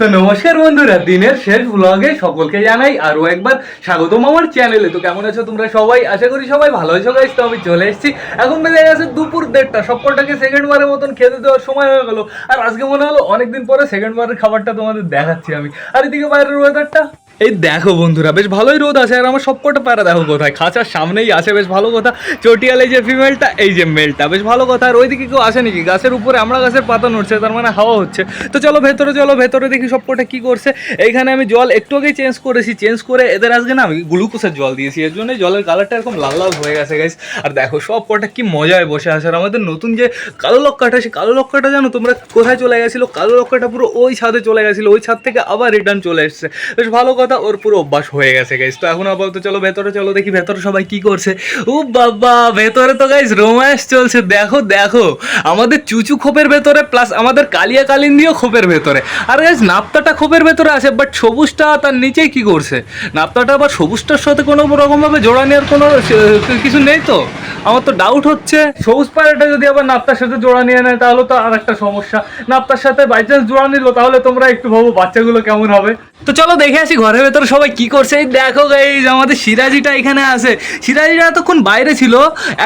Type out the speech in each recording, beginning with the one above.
তো নমস্কার বন্ধুরা, দিনের শেষ ব্লগে সকলকে জানাই আরও একবার স্বাগতম আমার চ্যানেলে তো কেমন আছো তোমরা সবাই? আশা করি সবাই ভালো আছো গাইছ তো আমি চলে এসেছি। এখন বেজে গেছে দুপুর দেড়টা, সবকটাকে সেকেন্ড বারের মতন খেতে দেওয়ার সময় হয়ে গেলো। আর আজকে মনে হলো অনেকদিন পরে সেকেন্ড বারের খাবারটা তোমাদের দেখাচ্ছি আমি। আর এদিকে বাইরের ওয়েদারটা এই দেখো বন্ধুরা, বেশ ভালোই রোদ আছে, আর আমার সবকটা প্যারা দেখো কোথায়? খাঁচার সামনেই আছে, বেশ ভালো কথা। চটিয়াল যে ফিমেলটা এই যে মেলটা বেশ ভালো কথা। আর ওইদিকে কেউ আসে নাকি? গাছের উপরে আমরা গাছের পাতা নড়ছে, তার মানে হাওয়া হচ্ছে। তো চলো ভেতরে চলো ভেতরে দেখি সবকটা কি করছে। এইখানে আমি জল একটু আগেই চেঞ্জ করেছি চেঞ্জ করে এদের আজকে না আমি গ্লুকোজের জল দিয়েছি, এর জন্যই জলের কালারটা এরকম লাল লাল হয়ে গেছে গাইস আর দেখো সব কটা কি মজায় বসে আছে, আর আমাদের নতুন যে কালো লক্কাটা, সেই কালো লক্কাটা জানো তোমরা কোথায় চলে গেছিল? কালো লক্কাটা পুরো ওই ছাদে চলে গেছিল, ওই ছাদ থেকে আবার রিটার্ন চলে এসছে। বেশ ভালো কথা। ওর পুরো অভ্যাস হয়ে গেছে গাইস তো এখন আপাতত চলো ভেতরে, চলো দেখি ভেতরে সবাই কি করছে। ও বাবা, ভেতরে তো গাইস রোম্যান্স চলছে। দেখো দেখো, আমাদের চুচু খোপের ভেতরে প্লাস আমাদের কালিয়া কালিন্দিও খোপের ভেতরে। আর গাইস নাপ্তাটা খোপের ভেতরে আছে বাট সবুজটা তার নিচেই কি করছে? নাপ্তাটা আবার সবুজটার সাথে কোনো রকমভাবে জোড়া নেওয়ার কোনো কিছু নেই তো? আমার তো ডাউট হচ্ছে। সবুজ পায়রাটা যদি আবার নাপ্তার সাথে জোড়া নিয়ে নেয়, তাহলে তো আর একটা সমস্যা। নাপ্তার সাথে বাই চান্স জোড়া নিল, তাহলে তোমরা একটু ভাবো বাচ্চাগুলো কেমন হবে। তো চলো দেখে আসি ঘরের ভেতরে সবাই কি করছে? দেখো গাইজ আমাদের সিরাজিটা এখানে আছে। সিরাজিটা এতক্ষণ বাইরে ছিল,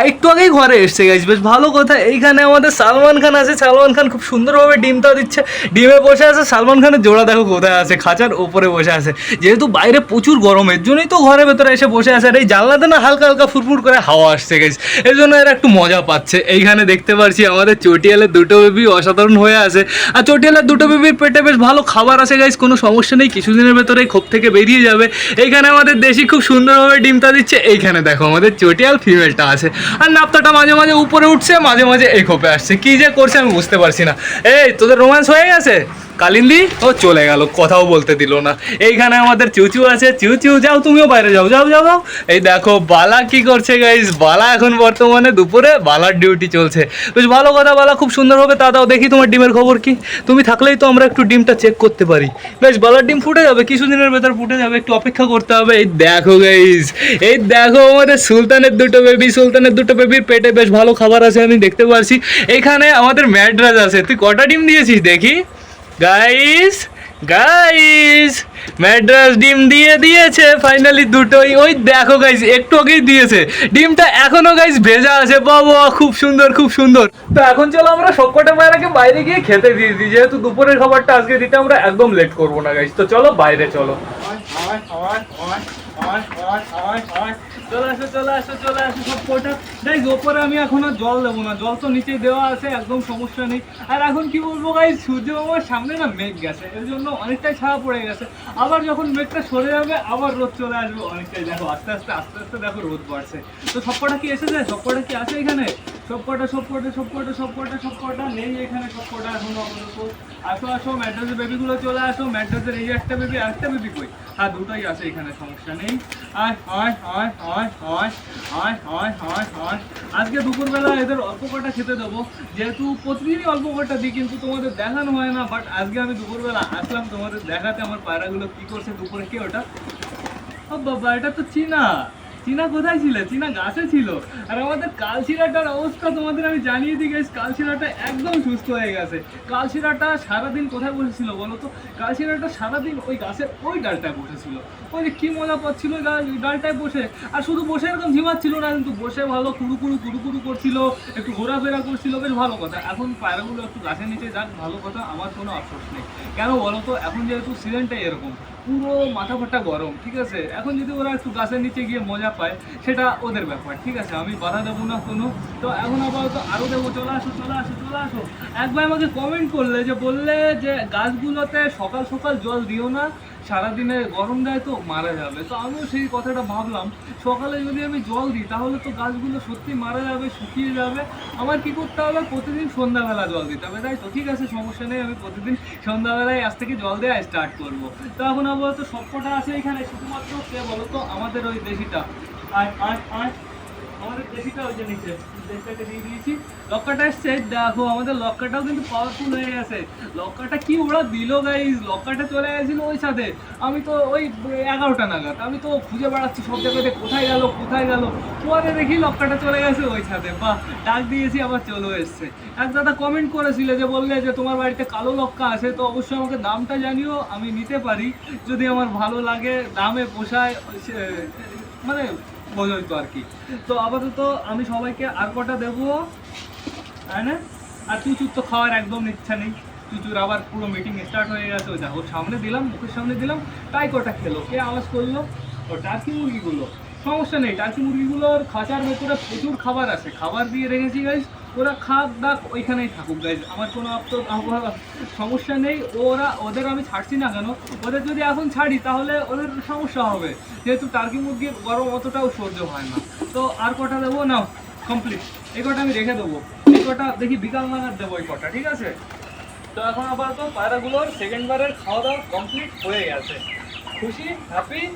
একটু আগেই ঘরে এসছে গাইজ বেশ ভালো কথা, এইখানে আমাদের সালমান খান আছে। সালমান খান খুব সুন্দরভাবে ডিমটা দিচ্ছে। ডিমে বসে আছে। সালমান খানের জোড়া দেখো কোথায় আছে, খাঁচার ওপরে বসে আছে। যেহেতু বাইরে প্রচুর গরম, এর জন্যই তো ঘরের ভেতরে এসে বসে আছে। আর এই জানলাতে না হালকা হালকা ফুরফুর করে হাওয়া আসছে গাইজ এর জন্য এরা একটু মজা পাচ্ছে। এইখানে দেখতে পারছি আমাদের চটিয়ালের দুটো বেবি অসাধারণ হয়ে আছে। আর চটিয়ালের দুটো বেবির পেটে বেশ ভালো খাবার আছে গাইজ কোনো সমস্যা নেই, কিছুদিনের ভেতরে খোপ থেকে বেরিয়ে যাবে। এইখানে আমাদের দেশি খুব সুন্দরভাবে ডিমটা দিচ্ছে। এইখানে দেখো আমাদের চটিয়াল ফিমেলটা আছে। আর নাপ্তাটা মাঝে মাঝে উপরে উঠছে, মাঝে মাঝে এই খোপে আসছে। কি যে করছে আমি বুঝতে পারছি না। এই, তোদের রোম্যান্স হয়ে গেছে? কালিন্দি? ও, চলে গেল, কথাও বলতে দিল না। এইখানে আমাদের চুচু আছে। চুচু যাও, তুমিও বাইরে যাও যাও যাও যাও। এই দেখো, বালা কি করছে গাইস বালা এখন বর্তমানে দুপুরে বালার ডিউটি চলছে। বেশ ভালো কথা, বালা, খুব সুন্দর হবে। তা দাও, দেখি তোমার ডিমের খবর কি। তুমি থাকলেই তো আমরা একটু ডিমটা চেক করতে পারি। বেশ, বালার ডিম ফুটে যাবে, কিছুদিনের ভেতর ফুটে যাবে, একটু অপেক্ষা করতে হবে। এই দেখো গাইস এই দেখো, আমাদের সুলতানের দুটো বেবি সুলতানের দুটো বেবির পেটে বেশ ভালো খাবার আছে, আমি দেখতে পারছি। এখানে আমাদের ম্যাড্রাস আছে। তুই কটা ডিম দিয়েছিস, দেখি? গাইস গাইস ম্যাড্রাস ডিম দিয়ে দিয়েছে ফাইনালি দুটোই ওই দেখো গাইস একটু আগেই দিয়েছে ডিমটা এখনও গাইস ভেজা আছে বাবা খুব সুন্দর খুব সুন্দর তো এখন চলো আমরা সবকটা পায়রাকে বাইরে গিয়ে খেতে দিয়ে দিই যেহেতু দুপুরের খাবারটা আজকে দিতে আমরা একদম লেট করব না গাইস তো চলো বাইরে চলো চলে আসো চলে আসো চলে আসো সব গাইজ ওপরে আমি এখন আর জল দেবো না। জল তো নিচে দেওয়া আছে, একদম সমস্যা নেই। আর এখন কি বলব গাই সূর্য আমার সামনে না মেঘ গেছে, এর জন্য অনেকটাই ছাড়া পড়ে গেছে। আবার যখন মেঘটা সরে যাবে, আবার রোদ চলে আসবে অনেকটাই। দেখো, আস্তে আস্তে আস্তে আস্তে দেখো রোদ বাড়ছে। তো সবকটা কি এসেছে? সবকটা কি আছে এখানে? সবকটা সবকটা সবকটা সবকটা সবকটা নেই এখানে, সবকটা এখন আসো আসো ম্যাড্রাসের বেবিগুলো চলে আসো। ম্যাড্রাসের এই একটা বেবি আরেকটা বেবি কই? হ্যাঁ দুটাই আছে এখানে, সমস্যা নেই। আয় হয় হয় হয় হয় হয় হয় হয় আয় আজকে দুপুরবেলা এদের অল্প কটা খেতে দেবো। যেহেতু প্রতিদিনই অল্প কটা দিই, কিন্তু তোমাদের দেখানো হয় না বাট আজকে আমি দুপুরবেলা আসলাম তোমাদের দেখাতে আমার পায়রাগুলো কি করছে দুপুরে কে ওটা? বাবা এটা তো চীনা। চীনা কোথায় ছিল? চীনা গাছে ছিল। আর আমাদের কালশিরাটার অবস্থা তোমাদের আমি জানিয়ে দিই গেছি কালশিরাটা একদম সুস্থ হয়ে গেছে। কালশিরাটা সারাদিন কোথায় বসেছিল বলো তো? কালশিরাটা সারাদিন ওই গাছের ওই ডালটায় বসেছিল। ওই যে কি মজা পাচ্ছিল ওই ডালটায় বসে। আর শুধু বসে এরকম ঝিমাচ্ছিল না, কিন্তু বসে ভালো কুড়ু কুড়ু করছিল, একটু ঘোরাফেরা করছিল, বেশ ভালো কথা। এখন পায়রাগুলো একটু গাছের নিচে যাক, ভালো কথা, আমার কোনো আফসোস নেই। কেন বলো তো? এখন যেহেতু সিজনটাই এরকম, পুরো মাথা ফাটা গরম, ঠিক আছে? এখন যদি ওরা একটু গাছের নিচে গিয়ে মজা পায় সেটা ওদের ব্যাপার, ঠিক আছে? আমি বাধা দেবো না কোনো। তো এখন আপাতত আরও দেবো, চলে আসো চলে আসো চলে আসো। একবার আমাকে কমেন্ট করলে যে বললে যে গাছগুলোতে সকাল সকাল জল দিও না সারাদিনে গরম দেয় তো মারা যাবে। তো আমিও সেই কথাটা ভাবলাম, সকালে যদি আমি জল দিই, তাহলে তো গাছগুলো সত্যি মারা যাবে, শুকিয়ে যাবে। আমার কি করতে হবে? প্রতিদিন সন্ধ্যাবেলা জল দিতে হবে, তাই তো? ঠিক আছে, সমস্যা নেই, আমি প্রতিদিন সন্ধ্যাবেলায় আজ থেকে জল দেওয়া স্টার্ট করব। তো এখন আপাতত সবকটা আছে এখানে, শুধুমাত্র কে বলো তো আমাদের ওই দেশিটা। আয় আয়। আমাদের দেশিটা ওই যে নিচে। দিয়ে দিয়েছি। লক্কাটা এসছে দেখো, আমাদের লক্কাটাও কিন্তু পাওয়ারফুল হয়ে গেছে। লক্কাটা কি ওরা দিল গাইজ লক্কাটা চলে গেছিল ওই সাথে আমি তো ওই এগারোটা নাগাদ। আমি তো খুঁজে বেড়াচ্ছি সব জায়গাতে, কোথায় গেল কোথায় গেল। পরে দেখি লক্কাটা চলে গেছে ওই সাথে বাহ, ডাক দিয়েছি, আবার চলে এসছে। এক দাদা কমেন্ট করেছিল যে, বললে যে, তোমার বাড়িতে কালো লক্কা আছে, তো অবশ্যই আমাকে দামটা জানিও, আমি নিতে পারি। যদি আমার ভালো লাগে, দামে পোষায় মানে বোঝোই তো আর কি। তো আপাতত আমি সবাইকে আর কটা দেবো? তাই না? আর চুচুর তো খাওয়ার একদম ইচ্ছা নেই। চুচুর আবার পুরো মিটিং স্টার্ট হয়ে গেছে। ওই দেখো সামনে দিলাম, মুখের সামনে দিলাম, তাই কটা খেলো? কে আওয়াজ করল? ও টার্কি মুরগিগুলো। সমস্যা নেই টার্কি মুরগিগুলোর খাঁচার ভেতরে প্রচুর খাবার আছে। খাবার দিয়ে রেখেছি গাইজ ওরা খাক দাক ওইখানেই থাকুক গাইজ আমার কোনো আপ- সমস্যা নেই। ওরা ওদের আমি ছাড়ছি না কেন? ওদের যদি এখন ছাড়ি, তাহলে ওদের সমস্যা হবে। যেহেতু টার্কি মুরগির গরম অতটাও সহ্য হয় না। তো আর কটা দেবো? না কমপ্লিট এই কটা আমি রেখে দেবো। এই কটা দেখি বিকাল নাগাদ দেবো এই কটা, ঠিক আছে? তো এখন আপাতত পায়রাগুলোর সেকেন্ড বারের খাওয়া দাওয়া কমপ্লিট হয়ে গেছে। খুশি? হ্যাপি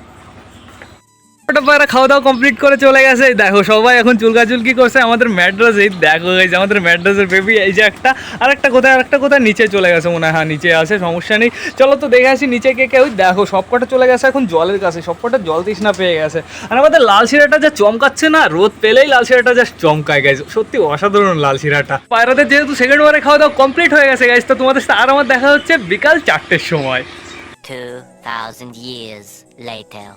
পায়রা খাওয়া দাওয়া কমপ্লিট করে চলে গেছে। দেখো সবাই এখন চুলকাচুলকি করছে। আমাদের ম্যাড্রাস এই দেখো যে আমাদের ম্যাড্রাসের বেবি এই যে একটা আর একটা কোথায় আর একটা কোথায় নিচে চলে গেছে মনে হয়। হ্যাঁ নিচে আছে সমস্যা নেই। চলো তো দেখে আসি নিচে কে কে ওই দেখো সবকটা চলে গেছে এখন জলের কাছে সবকটা জল তৃষ্ণা পেয়ে গেছে। আর আমাদের লাল শিরাটা যা চমকাচ্ছে না রোদ পেলেই লাল শিরাটা জাস্ট চমকায় গেছে সত্যি অসাধারণ লাল শিরাটা। পায়রাদের যেহেতু সেকেন্ড বারে খাওয়া দাওয়া কমপ্লিট হয়ে গেছে গাইজ তো তোমাদের সাথে আর আমার দেখা হচ্ছে বিকাল চারটের সময়। 2,000 years later.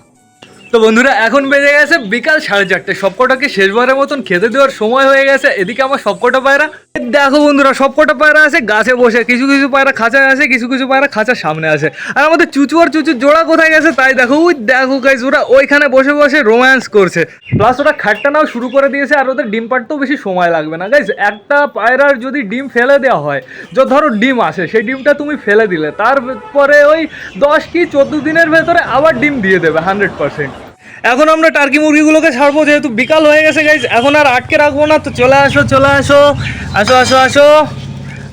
তো বন্ধুরা, এখন বেজে গেছে বিকাল সাড়ে চারটে। সবকটাকে শেষবারের মতন খেতে দেওয়ার সময় হয়ে গেছে। এদিকে আমার সবকটা পায়রা দেখো বন্ধুরা, সবকটা পায়রা আছে, গাছে বসে, কিছু কিছু পায়রা খাঁচায় আছে, কিছু কিছু পায়রা খাঁচার সামনে আছে। আর আমাদের চুচু আর চুচুর জোড়া কোথায় গেছে তাই দেখো, ওই দেখো গাইজ ওরা ওইখানে বসে বসে রোম্যান্স করছে। প্লাস ওরা খাটটা নাও শুরু করে দিয়েছে, আর ওদের ডিম পাড়তেও বেশি সময় লাগবে না। গাইজ একটা পায়রার যদি ডিম ফেলে দেওয়া হয় যে ধরো ডিম আসে, সেই ডিমটা তুমি ফেলে দিলে, তারপরে ওই দশ কি চোদ্দ দিনের ভেতরে আবার ডিম দিয়ে দেবে হান্ড্রেড পার্সেন্ট এখন আমরা টার্কি মুরগিগুলোকে ছাড়বো, যেহেতু বিকাল হয়ে গেছে গাইজ এখন আর আটকে রাখব না। তো চলে আসো চলে আসো। আসো আসো আসো।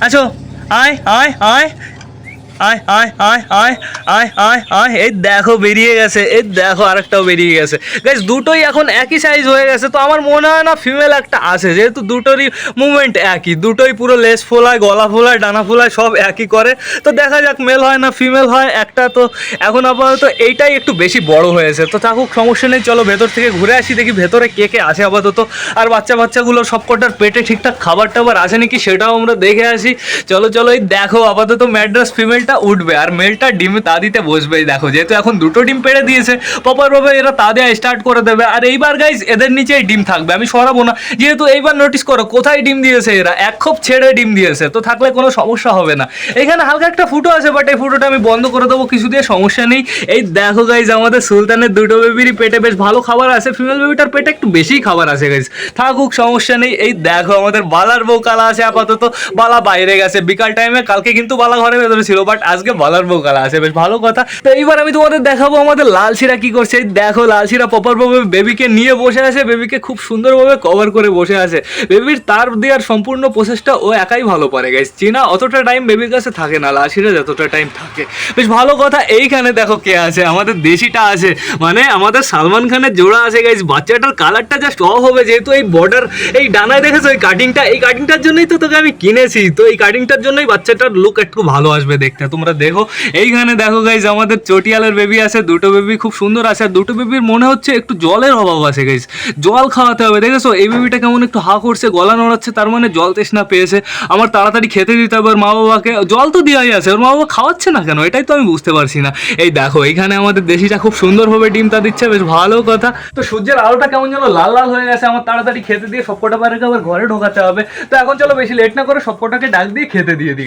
আসো। আয় আয় আয়। আয় আয় আয় আয় আয় আয় আয়। এই দেখো বেরিয়ে গেছে, এই দেখো আরেকটাও বেরিয়ে গেছে। গাইজ দুটোই এখন একই সাইজ হয়ে গেছে, তো আমার মনে হয় না ফিমেল একটা আছে। যেহেতু দুটোরই মুভমেন্ট একই, দুটোই পুরো লেস ফোলায়, গলা ফোলায়, ডানা ফোলায়, সব একই করে। তো দেখা যাক মেল হয় না ফিমেল হয়, একটা তো এখন আপাতত এইটাই একটু বেশি বড় হয়েছে। তো থাকুক, সমস্যা নেই, চলো ভেতর থেকে ঘুরে আসি, দেখি ভেতরে কে কে আছে আপাতত। আর বাচ্চা বাচ্চাগুলো সবকটার পেটে ঠিকঠাক খাবার টাবার আছে নাকি, সেটাও আমরা দেখে আসি। চলো চলো, এই দেখো আপাতত ম্যাড্রাস ফিমেলটা উঠবে আর মেলটা ডিমে তা দিতে বসবে দেখো, যেহেতু এখন দুটো ডিম পেড়ে দিয়েছে পপার ভাবে এরা তা দেওয়া স্টার্ট করে দেবে। আর এইবার গাইজ এদের নিচেই ডিম থাকবে, আমি সরাবো না। যেহেতু এইবার নোটিস করো, কোথায় ডিম দিয়েছে এরা? এক খোপ ছেড়ে ডিম দিয়েছে, তো থাকলে কোনো সমস্যা হবে না। এখানে হালকা একটা ফুটো আছে বাট এই ফুটোটা আমি বন্ধ করে দেবো, কিছু দিয়ে সমস্যা নেই। এই দেখো গাইজ আমাদের সুলতানের দুটো বেবিরই পেটে বেশ ভালো খাবার আছে। ফিমেল বেবিটার পেটে একটু বেশিই খাবার আছে গাইজ থাকুক, সমস্যা নেই। এই দেখো, আমাদের বালার বউ কালা আছে আপাতত। বালা বাইরে গেছে। বিকাল টাইমে কালকে কিন্তু বালা ঘরে ভেতরে ছিল বাট আজকে বালার বউ কালা আছে বেশ ভালো কথা। তো এইবার আমি তোমাদের দেখাবো আমাদের লাল শিরা কি করছে। দেখো, লাল শিরা পপার ভাবে বেবিকে নিয়ে বসে আছে বেবিকে খুব সুন্দরভাবে কভার করে বসে আছে। বেবির তার দেওয়ার সম্পূর্ণ প্রসেসটা ও একাই ভালো পারে গাইজ চীনা অতটা টাইম বেবির কাছে থাকে না, লাল শিরা যতটা টাইম থাকে। বেশ ভালো কথা, এইখানে দেখো কে আছে, আমাদের দেশিটা আছে। মানে আমাদের সালমান খানের জোড়া আছে গাইজ বাচ্চাটার কালারটা জাস্ট অফ হবে, যেহেতু এই বর্ডার এই ডানায় দেখেছ, এই কাটিংটা এই কাটিংটার জন্যই তো তোকে আমি কিনেছি। তো এই কাটিংটার জন্যই বাচ্চাটার লুক একটু ভালো আসবে দেখতে তোমরা দেখো। এইখানে দেখো গাইজ আমাদের চটিয়ালের বেবি আছে, দুটো বেবি খুব সুন্দর আছে, আর দুটো বেবির মনে হচ্ছে একটু জলের অভাব আছে গাইজ জল খাওয়াতে হবে, দেখেছ? এই বেবিটা কেমন একটু হা করছে, গলা নড়াচ্ছে, তার মানে জল তৃষ্ণা পেয়েছে। আমার তাড়াতাড়ি খেতে দিতে হবে ওর মা বাবাকে জল তো দেওয়াই আছে, ওর মা বাবা খাওয়াচ্ছে না কেন? এটাই তো আমি বুঝতে পারছি না। এই দেখো, এইখানে আমাদের দেশিটা খুব সুন্দরভাবে ডিমটা দিচ্ছে, বেশ ভালো কথা। তো সূর্যের আলোটা কেমন যেন লাল লাল হয়ে গেছে, আমার তাড়াতাড়ি খেতে দিয়ে সবকটা বাইরে আবার ঘরে ঢোকাতে হবে। তো এখন চলো বেশি লেট না করে সবকটাকে ডাক দিয়ে খেতে দিয়ে দিই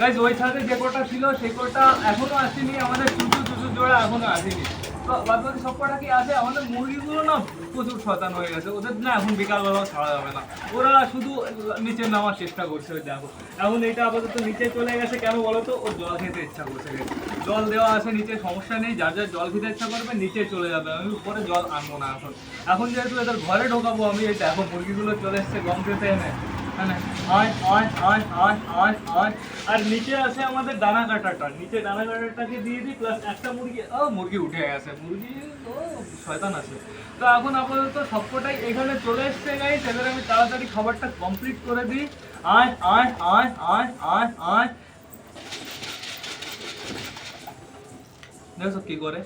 গাইজ ওই ছাদে যে কোটা ছিল, সেই কোটা এখনও আসেনি, আমাদের চুচু চুচু জোড়া এখনও আসেনি। তো বাদ বাকি সব কটা কি আছে? আমাদের মুরগিগুলো না প্রচুর শতান হয়ে গেছে। ওদের না এখন বিকালবেলা ছাড়া যাবে না। ওরা শুধু নিচে নামার চেষ্টা করছে, ওই দেখো। এখন এটা আপাতত নিচে চলে গেছে। কেন বলো তো? ওর জল খেতে ইচ্ছা করছে। জল দেওয়া আছে নিচে, সমস্যা নেই। যার যার জল খেতে ইচ্ছা করবে, নিচে চলে যাবে। আমি উপরে জল আনব না এখন। এখন যেহেতু এদের ঘরে ঢোকাবো আমি, এই দেখো মুরগিগুলো চলে এসছে গম খেতে এনে। আর নিচে আছে আমাদের দানা কাটাটা। নিচে দানা কাটাটাকে দিয়ে দিই প্লাস একটা মুরগি। ও, মুরগি উঠে গেছে। মুরগি, ও, শয়তান আছে। তো এখন আপাতত সবকটাই এখানে চলে এসছে গাই তাদের আমি তাড়াতাড়ি খাবারটা কমপ্লিট করে দিই। আয় আয় আয় আয় আয় আয়। দেখো কি করে।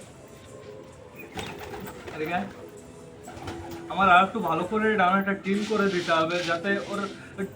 আমার আর একটু ভালো করে ডানাটা ট্রিম করে দিতে হবে, যাতে ওর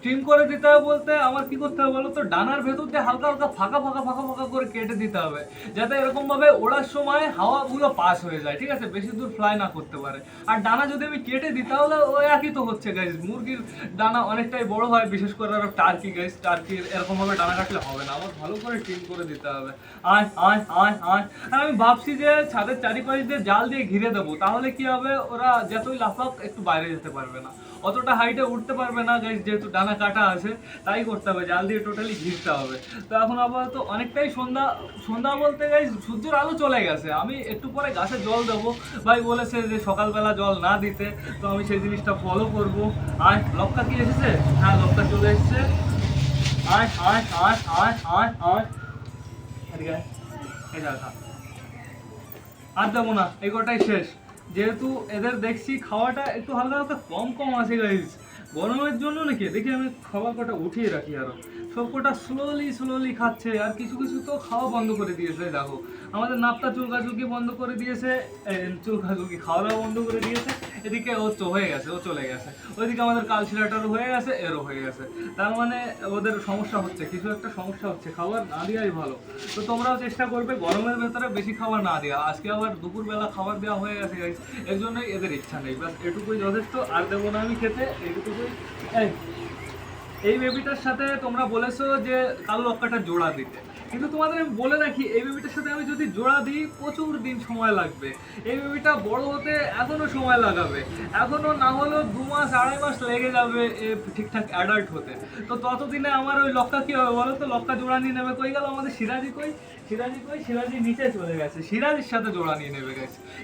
ট্রিম করে দিতে হবে বলতে আমার কি করতে হবে বলো তো? ডানার ভেতর দিয়ে হালকা হালকা ফাঁকা ফাঁকা ফাঁকা ফাঁকা করে কেটে দিতে হবে, যাতে এরকম ভাবে ওড়ার সময় হাওয়াগুলো পাস হয়ে যায়, ঠিক আছে? বেশি দূর ফ্লাই না করতে পারে। আর ডানা যদি আমি কেটে দিই, তাহলে ওই একই তো হচ্ছে গাইজ মুরগির ডানা অনেকটাই বড় হয়, বিশেষ করে আরও টার্কি গাইজ টার্কির এরকম ভাবে ডানা কাটলে হবে না। আমার ভালো করে ট্রিম করে দিতে হবে। আয় আয় আয় আয়। আর আমি ভাবছি যে ছাদের চারিপাশ দিয়ে জাল দিয়ে ঘিরে দেবো, তাহলে কি হবে? ওরা যতই লাফাক, একটু বাইরে যেতে পারবে না। অতটা হাইটে উঠতে পারবে না গাইজ যেহেতু ডানা কাটা আছে, তাই করতে হবে, জাল দিয়ে টোটালি ঘিরতে হবে। তো এখন আপাতত অনেকটাই সন্ধ্যা সন্ধ্যা বলতে গাইজ সূর্যের আলো চলে গেছে। আমি একটু পরে গাছে জল দেবো। ভাই বলেছে যে সকালবেলা জল না দিতে, তো আমি সেই জিনিসটা ফলো করব। আয় লক্কা কি এসেছে? হ্যাঁ লক্কা চলে এসেছে। আয়। এই আর দেবো না, এই কটাই শেষ। যেহেতু এদের দেখছি খাওয়াটা একটু হালকা হালকা কম কম আছে গাইজ গরমের জন্য নাকি? দেখি আমি খাবার কটা উঠিয়ে রাখি আরও। সব কটা স্লোলি স্লোলি খাচ্ছে। আর কিছু কিছু তো খাওয়া বন্ধ করে দিয়েছে, দেখো। আমাদের নাপতা চুলকাচুলকি বন্ধ করে দিয়েছে এ, চুলকাচুলকি খাওয়া দাওয়া বন্ধ করে দিয়েছে। এদিকে ও তো হয়ে গেছে ও চলে গেছে। ওইদিকে আমাদের কালশিরাটারও হয়ে গেছে এরও হয়ে গেছে। তার মানে ওদের সমস্যা হচ্ছে কিছু একটা সমস্যা হচ্ছে খাবার না দেওয়াই ভালো। তো তোমরাও চেষ্টা করবে গরমের ভেতরে বেশি খাবার না দেওয়া। আজকে আবার দুপুরবেলা খাবার দেওয়া হয়ে গেছে। এর জন্যই এদের ইচ্ছা নেই। বাস এটুকুই যথেষ্ট। আর দেবো না আমি খেতে এইটুকুই এই এই বেবিটার সাথে তোমরা বলেছ যে কালো লক্কাটা জোড়া দিতে। কিন্তু তোমাদের আমি বলে রাখি, এই বেবিটার সাথে আমি যদি জোড়া দিই, প্রচুর দিন সময় লাগবে। এই বেবিটা বড় হতে এখনও সময় লাগাবে। এখনও না হলেও দু মাস, আড়াই মাস লেগে যাবে এ ঠিকঠাক অ্যাডাল্ট হতে। তো ততদিনে আমার ওই লক্কা কী হবে বলো তো? লক্কা জোড়া নিয়ে নেবে কই গেল? আমাদের সিরাজি কই? সিরাজির সাথে জোড়া নিয়ে নেবে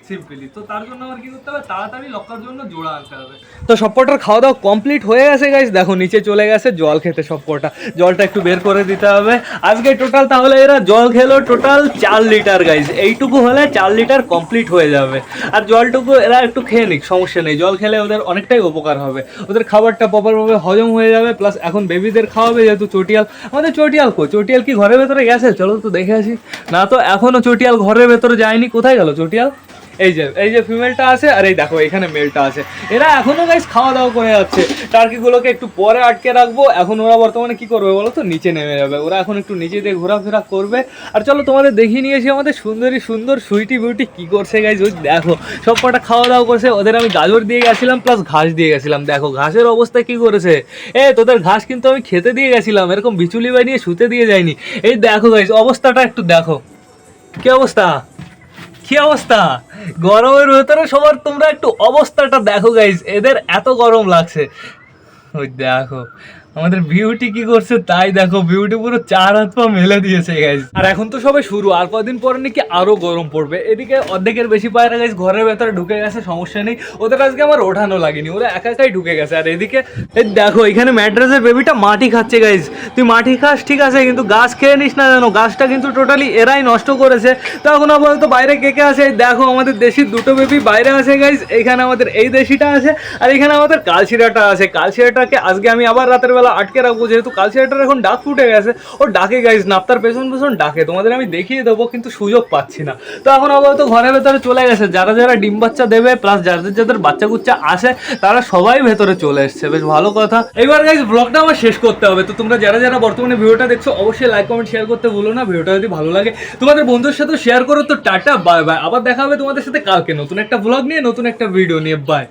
সিম্পলি তো তার জন্য আমার কি করতে হবে? তাড়াতাড়ি জন্য জোড়া আনতে হবে। তো সবকটার খাওয়া দাওয়া কমপ্লিট হয়ে গেছে গাইস দেখো, নিচে চলে গেছে, জল খেতে সবকটা। জলটা একটু বের করে দিতে হবে। আজকে টোটাল তাহলে এরা জল খেলো টোটাল চার লিটার গাইস এইটুকু হলে চার লিটার কমপ্লিট হয়ে যাবে। আর জলটুকু এরা একটু খেয়ে নিক, সমস্যা নেই। জল খেলে ওদের অনেকটাই উপকার হবে। ওদের খাবারটা প্রপারভাবে হজম হয়ে যাবে প্লাস এখন বেবিদের খাওয়াবে যেহেতু চটিয়াল। আমাদের চটিয়াল কো? চটিয়াল কি ঘরের ভেতরে গেছে চলো তো দেখে আসি। না তো এখনও চটিয়াল ঘরের ভেতরে যায়নি কোথায় গেল চটিয়াল? এই যে এই যে ফিমেলটা আছে আর এই দেখো, এখানে মেলটা আছে। এরা এখনও গাইস খাওয়া দাওয়া করে যাচ্ছে। টার্কিগুলোকে একটু পরে আটকে রাখব। এখন ওরা বর্তমানে কি করবে বলো তো? নিচে নেমে যাবে। ওরা এখন একটু নিচে দিয়ে ঘোরাফেরা করবে। আর চলো তোমাদের দেখিয়ে নিয়েছি আমাদের সুন্দরী সুন্দর সুইটি বিউটি কি করছে গাইজ ওই দেখো, সব কটা খাওয়া দাওয়া করছে। ওদের আমি গাজর দিয়ে গেছিলাম প্লাস ঘাস দিয়ে গেছিলাম। দেখো, ঘাসের অবস্থা কি করেছে? এ, তোদের ঘাস কিন্তু আমি খেতে দিয়ে গেছিলাম। এরকম বিচুলি বানিয়ে শুতে দিয়ে যাইনি। এই দেখো গাইজ অবস্থাটা একটু দেখো। কি অবস্থা? কি অবস্থা? গরমের ভেতরে সবার তোমরা একটু অবস্থাটা দেখো গাইজ এদের এত গরম লাগছে। ওই দেখো। আমাদের বিউটি কি করছে তাই দেখো বিউটি পুরো চার হাত পা মেলে দিয়েছে গাইজ আর এখন তো সবে শুরু, আর কদিন পরে নাকি আরও গরম পড়বে। এদিকে অর্ধেকের বেশি পায়রা গাইজ ঘরের ভেতরে ঢুকে গেছে, সমস্যা নেই। ওদের আজকে আমার ওঠানো লাগেনি, ওরা একা একাই ঢুকে গেছে। আর এদিকে দেখো, এখানে ম্যাড্রেসের বেবিটা মাটি খাচ্ছে গাইজ তুই মাটি খাস, ঠিক আছে, কিন্তু গাছ খেয়ে নিস না জানো গাছটা কিন্তু টোটালি এরাই নষ্ট করেছে। তো এখন আপাতত বাইরে কে কে আছে? দেখো, আমাদের দেশি দুটো বেবি বাইরে আছে গাইজ এখানে আমাদের এই দেশিটা আছে, আর এখানে আমাদের কালশিরাটা আছে। কালশিরাটাকে আজকে আমি আবার রাতের বেলা আটকে রাখব, যেহেতু কালশিরাটার এখন ডাক ফুটে গেছে। ও ডাকে গাইজ নাপ্তার পেছন পেছন ডাকে, তোমাদের আমি দেখিয়ে দেবো, কিন্তু সুযোগ পাচ্ছি না। তো এখন আপাতত ঘরের ভেতরে চলে গেছে, যারা যারা ডিম বাচ্চা দেবে প্লাস যাদের যাদের বাচ্চা কুচ্চা আসে, তারা সবাই ভেতরে চলে এসছে, বেশ ভালো কথা। এবার গাইজ ব্লগটা আমার শেষ করতে হবে। তো তোমরা যারা যারা বর্তমানে ভিডিওটা দেখছ, অবশ্যই লাইক কমেন্ট শেয়ার করতে ভুলো না। ভিডিওটা যদি ভালো লাগে, তোমাদের বন্ধুর সাথে শেয়ার করো। তো টাটা বাই বাই আবার দেখা হবে তোমাদের সাথে কালকে। নতুন একটা ব্লগ নিয়ে, নতুন একটা ভিডিও নিয়ে। বাই